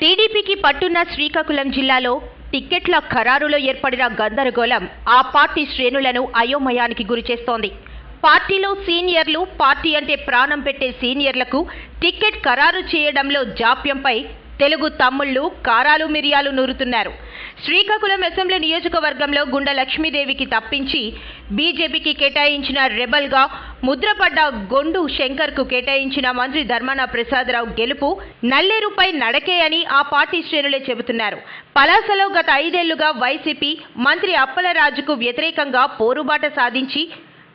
టీడీపీకి పట్టున్న శ్రీకాకుళం జిల్లాలో టిక్కెట్ల ఖరారులో ఏర్పడిన గందరగోళం ఆ పార్టీ శ్రేణులను అయోమయానికి గురిచేస్తోంది పార్టీలో సీనియర్లు పార్టీ అంటే ప్రాణం పెట్టే సీనియర్లకు టిక్కెట్ ఖరారు చేయడంలో జాప్యంపై తెలుగు తమ్ముళ్ళు కారాలు మిరియాలు నూరుతున్నారు. శ్రీకాకుళం అసెంబ్లీ నియోజకవర్గంలో గుండె లక్ష్మీదేవికి తప్పించి బీజేపీకి కేటాయించిన రెబల్గా ముద్రపడ్డ గొండు శంకర్కు కేటాయించిన మంత్రి ధర్మాన ప్రసాదరావు గెలుపు నల్లేరుపై నడకే అని ఆ పార్టీ శ్రేణులే చెబుతున్నారు. పలాసలో గత ఐదేళ్ళుగా వైసీపీ మంత్రి అప్పలరాజుకు వ్యతిరేకంగా పోరుబాట సాధించి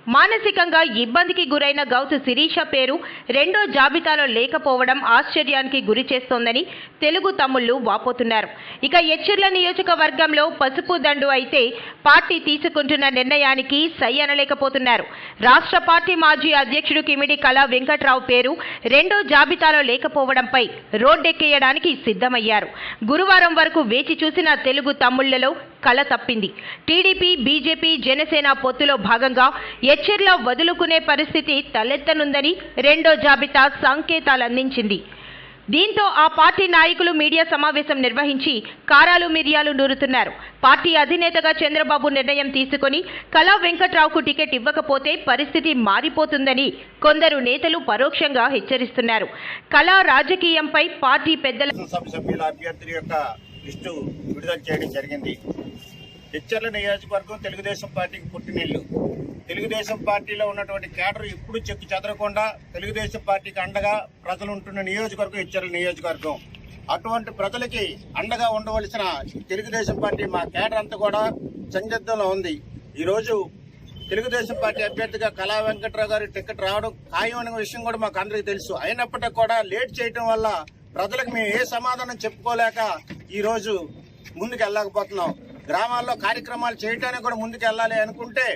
మానసికంగా ఇబ్బందికి గురైన గౌతు శిరీష పేరు రెండో జాబితాలో లేకపోవడం ఆశ్చర్యానికి గురి చేస్తోందని తెలుగు తమ్ముళ్ళు వాపోతున్నారు. ఇక ఎచ్చెర్ల నియోజకవర్గంలో పసుపు దండు అయితే పార్టీ తీసుకుంటున్న నిర్ణయానికి సై అనలేకపోతున్నారు. రాష్ట్ర పార్టీ మాజీ అధ్యక్షుడు కిమిడి కళా వెంకట్రావు పేరు రెండో జాబితాలో లేకపోవడంపై రోడ్డెక్కేయడానికి సిద్ధమయ్యారు. గురువారం వరకు వేచి చూసిన తెలుగు తమ్ముళ్ళలో కళ తప్పింది. టీడీపీ బీజేపీ జనసేన పొత్తులో భాగంగా ఎచ్చెర్ల వదులుకునే పరిస్థితి తలెత్తనుందని రెండో జాబితా సంకేతాలందించింది. దీంతో ఆ పార్టీ నాయకులు మీడియా సమావేశం నిర్వహించి కారాలు మిరియాలు నూరుతున్నారు. పార్టీ అధినేతగా చంద్రబాబు నిర్ణయం తీసుకొని కళా వెంకట్రావుకు టికెట్ ఇవ్వకపోతే పరిస్థితి మారిపోతుందని కొందరు నేతలు పరోక్షంగా హెచ్చరిస్తున్నారు. కళా రాజకీయంపై పార్టీ పెద్దల లిస్టు విడుదల చేయడం జరిగింది. హెచ్చర్ల నియోజకవర్గం తెలుగుదేశం పార్టీకి పుట్టినిల్లు తెలుగుదేశం పార్టీలో ఉన్నటువంటి కేడర్ ఎప్పుడు చెక్కు చెదరకుండా తెలుగుదేశం పార్టీకి అండగా ప్రజలు ఉంటున్న నియోజకవర్గం హెచ్చర్ల నియోజకవర్గం. అటువంటి ప్రజలకి అండగా ఉండవలసిన తెలుగుదేశం పార్టీ మా కేడర్ అంతా కూడా సందిగ్ధంలో ఉంది. ఈరోజు తెలుగుదేశం పార్టీ అభ్యర్థిగా కళా వెంకట్రావు గారి టికెట్ రావడం ఖాయం అనే విషయం కూడా మాకు అందరికీ తెలుసు. అయినప్పటికీ కూడా లేట్ చేయడం వల్ల ప్రజలకు మేము ఏ సమాధానం చెప్పుకోలేక ఈరోజు ముందుకు వెళ్ళలేకపోతున్నాం. గ్రామాల్లో కార్యక్రమాలు చేయటానికి కూడా ముందుకు వెళ్ళాలి అనుకుంటే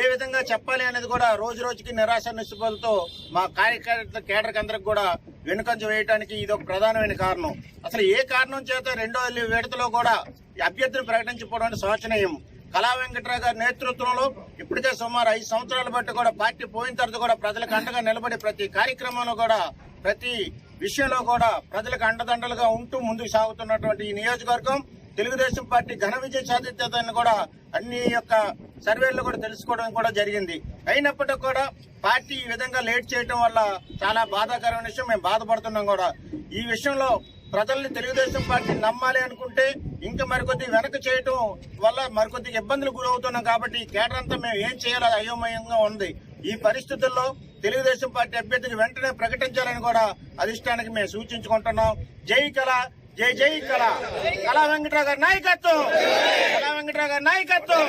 ఏ విధంగా చెప్పాలి అనేది కూడా రోజు రోజుకి నిరాశ నిస్సులతో మా కార్యకర్త కేడర్కి అందరికి కూడా వెనుకంజ వేయడానికి ఇది ఒక ప్రధానమైన కారణం. అసలు ఏ కారణం చేత రెండో విడతలో కూడా అభ్యర్థిని ప్రకటించకపోవడం శోచనీయం. కళా వెంకటరావు గారి నేతృత్వంలో ఇప్పటికే సుమారు ఐదు సంవత్సరాల బట్టి కూడా పార్టీ పోయిన తర్వాత కూడా ప్రజలకు అండగా నిలబడి ప్రతి కార్యక్రమంలో కూడా ప్రతి విషయంలో కూడా ప్రజలకు అండదండలుగా ఉంటూ ముందుకు సాగుతున్నటువంటి ఈ నియోజకవర్గం తెలుగుదేశం పార్టీ ఘన విజయం సాధించదని కూడా అన్ని యొక్క సర్వేల్లో కూడా తెలుసుకోవడం కూడా జరిగింది. అయినప్పటికీ కూడా పార్టీ ఈ విధంగా లేట్ చేయడం వల్ల చాలా బాధాకరమైన విషయం. మేము బాధపడుతున్నాం కూడా. ఈ విషయంలో ప్రజల్ని తెలుగుదేశం పార్టీ నమ్మాలి అనుకుంటే ఇంకా మరికొద్ది వెనక చేయటం వల్ల మరికొద్ది ఇబ్బందులు గురవుతున్నాం కాబట్టి కేటర్ అంతా మేము ఏం చేయాలో అయోమయంగా ఉంది. ఈ పరిస్థితుల్లో తెలుగుదేశం పార్టీ అభ్యర్థిని వెంటనే ప్రకటించాలని కూడా అధిష్టానికి మేము సూచించుకుంటున్నాం. జై కళ జై జై కళ. కళా వెంకటరావు గారి నాయకత్వం. కళా వెంకటరావు గారి నాయకత్వం.